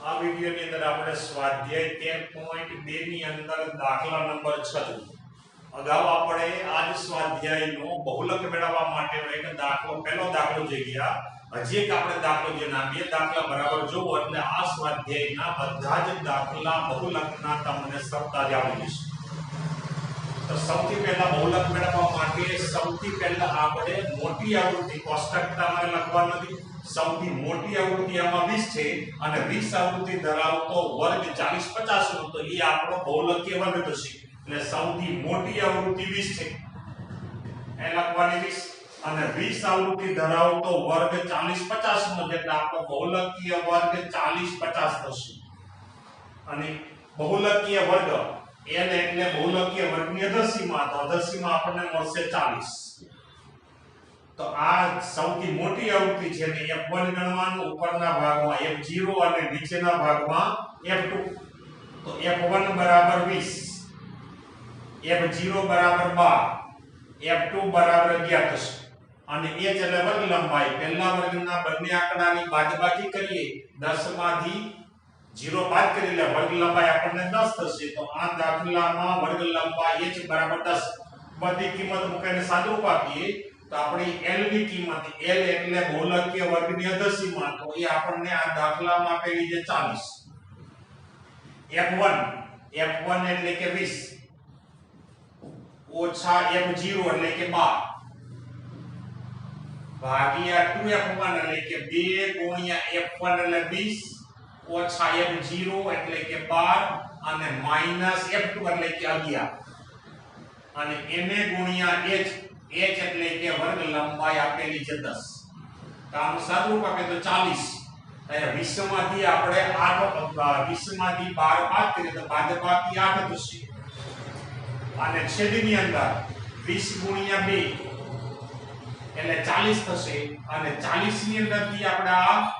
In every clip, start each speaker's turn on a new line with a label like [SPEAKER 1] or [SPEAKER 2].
[SPEAKER 1] આ વિડિયોની અંદર આપણે સ્વાધ્યાય તેર પોઈન્ટ બે ની અંદર દાખલા નંબર છ અગાઉ આપણે આ જ સ્વાધ્યાયનો બહુલક મેળવવા માટેનો એક દાખલો, પહેલો દાખલો જોઈ ગયા. હજી એક આપણે દાખલો જોઈને બે દાખલા બરાબર જોવો એટલે આ સ્વાધ્યાયના બધા જ દાખલા બહુલકના તમને સરતા જ આવડી જશે તો સૌથી પહેલા બહુલક મેળવવા માટે સૌથી પહેલા આપણે મોટી આવૃત્તિ, કોષ્ટક તમારે લખવાનું સૌથી મોટી આવૃત્તિ આમાં 20 છે અને 20 આવૃત્તિ ધરાવતો વર્ગ 40 50 નો તો એ આપણો બહુલકીય વર્ગ થશે. એટલે સૌથી મોટી આવૃત્તિ 20 છે. એ લખવાની 20 અને 20 આવૃત્તિ ધરાવતો વર્ગ 40 50 નો એટલે આપણો બહુલકીય વર્ગ 40 50 થશે. અને બહુલકીય વર્ગ n એટલે બહુલકીય વર્ગની અધસીમા તો અધસીમા આપણને મળશે 40 તો આ સૌથી મોટી આવૃત્તિ છે ને f1 ગણવાનું ઉપરના ભાગમાં f0 અને નીચેના ભાગમાં f2 તો f1 બરાબર 20 f0 બરાબર 12 f2 બરાબર 11 થશે અને h એટલે વર્ગ લંબાઈ પહેલા વર્ગના બંને આંકડાની બાદબાકી કરીએ. 10 માંથી 0 બાદ કરી લે, વર્ગ લંબાઈ આપણને 10 થશે. તો આ દાખલામાં વર્ગ લંબાઈ h બરાબર 10 બધી કિંમત મૂકીને સાદુરૂપ આપીએ તો આપણી l ની કિંમત, l એટલે બહુલકીય વર્ગની અધસીમા તો એ આપણને આ દાખલામાં આપેલી છે 40 f1 f1 એટલે કે 20 ઓછા f0 એટલે કે 12 ભાગ્યા 2f1 એટલે કે 2 ગુણ્યા f1 એટલે 20 ઓછા f0 એટલે કે 12 અને માઇનસ f2 એટલે કે 11 અને એને ગુણ્યા h h એટલે કે વર્ગ લંબાઈ આપેલી છે 10 તો આનું આપે તો 40 અહીંયા 20 માંથી આપણે 8 20 માંથી 12 બાદ કરીએ તો બાદબાકી 8 થશે અને છેદની અંદર 20 ગુણ્યા 2 એટલે 40 થશે અને 40 ની અંદરથી આપણે આ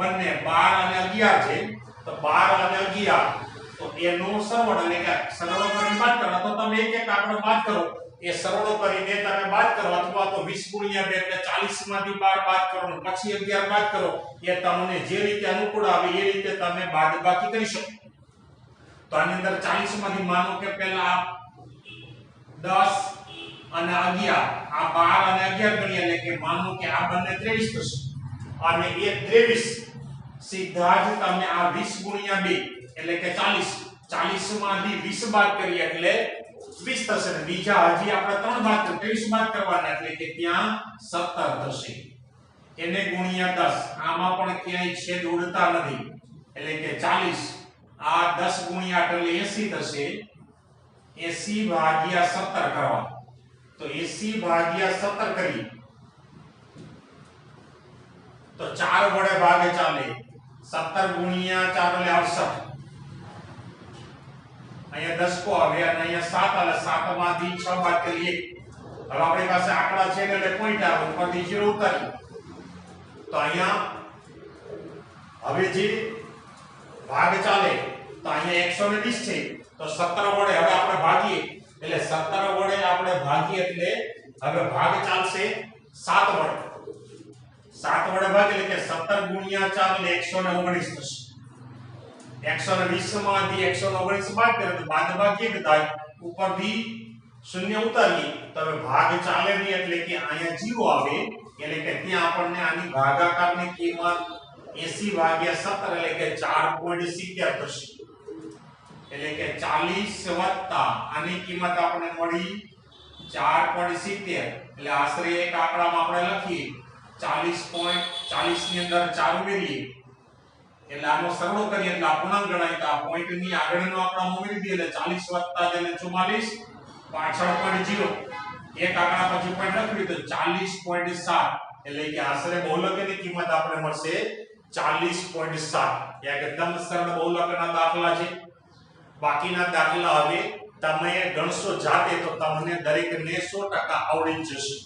[SPEAKER 1] બંને 12 અને 11 છે. તો 12 અને 11 તો એનો સરવાળો એટલે કે સરવાળો કરીને બાદ કરો. તો તમે એક એક આંકડો બાદ કરો. એ સરવાળો કરીને તમે બાદ કરો. અથવા તો 20 ગુણ્યા 2 એટલે 40 માંથી 12 બાદ કરો પછી 11 બાદ કરો. એ તમને જે રીતે અનુકૂળ આવે એ રીતે તમે બાદબાકી કરી શકો. તો આની અંદર 40 માંથી માનો કે પહેલા આ 10 અને 11 આ 12 અને 11 ગણીએ એટલે કે માનો કે આ બંને 23 થશે. અને એ 23 સીધા તમને આ 20 ગુણ્યા 2 એટલે કે 40 40 માંથી 20 બાદ કરીએ એટલે 20 થશે. ને બીજા હજી આપણે ત્રણ બાદ કરીએ 23 બાદ કરવાના, એટલે કે ત્યાં 17 થશે. એને ગુણ્યા 10 આમાં પણ ક્યાંય છેદ ઉડતા નથી. એટલે કે 40 આ 10 ગુણ્યા 8 એટલે 80 થશે. 80 ભાગ્યા 17 કરવા. તો 80 ભાગ્યા 17 કરીએ તો 4 વડે ભાગે ચાલે. 17 ગુણ્યા ચાર એટલે 68 અહીંયા દસકો આવે અને અહીંયા સાત એટલે સાતમાંથી છ બાદ કરીએ. હવે આપણી પાસે આંકડા છે એટલે પોઈન્ટ આવે. ઉપરથી જીરો ઉતારી તો અહીંયા હવે જે ભાગ ચાલે, તો અહીંયા 120 છે. તો 17 વડે હવે આપણે ભાગીએ. એટલે 17 વડે આપણે ભાગીએ એટલે હવે ભાગ ચાલશે સાત વડે. 7 વડે ભાગ એટલે કે 17 ગુણ્યા 4 એટલે 119 થશે. 120 માંથી 119 બાદ કરે તો બાદબાકી એક થાય. ઉપરથી શૂન્ય ઉતારીએ. તો ભાગ ચાલે નહીં એટલે કે અહીંયા જીરો આવે. એટલે કે ત્યાં આપણને આની ભાગાકારની કિંમત 80 ભાગ્યા 17 એટલે કે 4.70 થશે. એટલે કે 40 વત્તા આની કિંમત આપણને મળી 4.70 એટલે આશરે એક આંકડામાં આપણે લખીએ. 40.40 ની અંદર 4 ઉમેરીએ. એટલે આનો સરવાળો કરીએ એટલે અપૂર્ણાંક ગણાય. આ પોઈન્ટની આગળનો આંકડો ઉમેરી 40 વત્તા તેને 44 પાછળ પોઈન્ટ જીરો એક આંકડા પછી પોઈન્ટ લખવી તો 40.7 એટલે કે આશરે બહુલકની કિંમત આપણે મળશે 40.7 એકદમ સરળ બહુલકના દાખલા છે. બાકીના દાખલા હવે તમે ગણશો જાતે તો તમને દરેકને સો ટકા આવડી જશે.